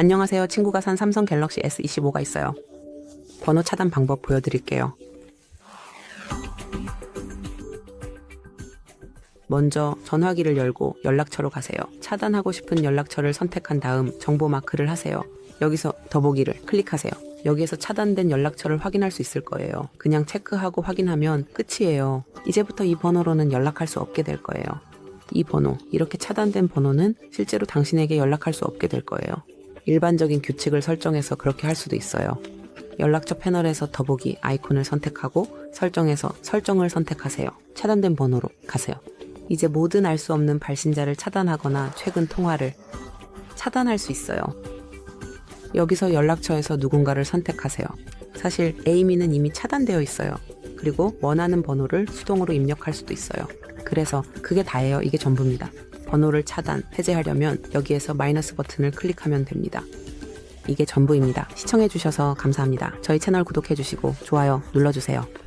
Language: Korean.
안녕하세요. 친구가 산 삼성 갤럭시 S25가 있어요. 번호 차단 방법 보여드릴게요. 먼저 전화기를 열고 연락처로 가세요. 차단하고 싶은 연락처를 선택한 다음 정보 마크를 하세요. 여기서 더보기를 클릭하세요. 여기에서 차단된 연락처를 확인할 수 있을 거예요. 그냥 체크하고 확인하면 끝이에요. 이제부터 이 번호로는 연락할 수 없게 될 거예요. 이 번호, 이렇게 차단된 번호는 실제로 당신에게 연락할 수 없게 될 거예요. 일반적인 규칙을 설정해서 그렇게 할 수도 있어요. 연락처 패널에서 더보기 아이콘을 선택하고 설정에서 설정을 선택하세요. 차단된 번호로 가세요. 이제 모든 알 수 없는 발신자를 차단하거나 최근 통화를 차단할 수 있어요. 여기서 연락처에서 누군가를 선택하세요. 사실 에이미는 이미 차단되어 있어요. 그리고 원하는 번호를 수동으로 입력할 수도 있어요. 그래서 그게 다예요. 이게 전부입니다. 번호를 차단, 해제하려면 여기에서 마이너스 버튼을 클릭하면 됩니다. 이게 전부입니다. 시청해주셔서 감사합니다. 저희 채널 구독해주시고 좋아요 눌러주세요.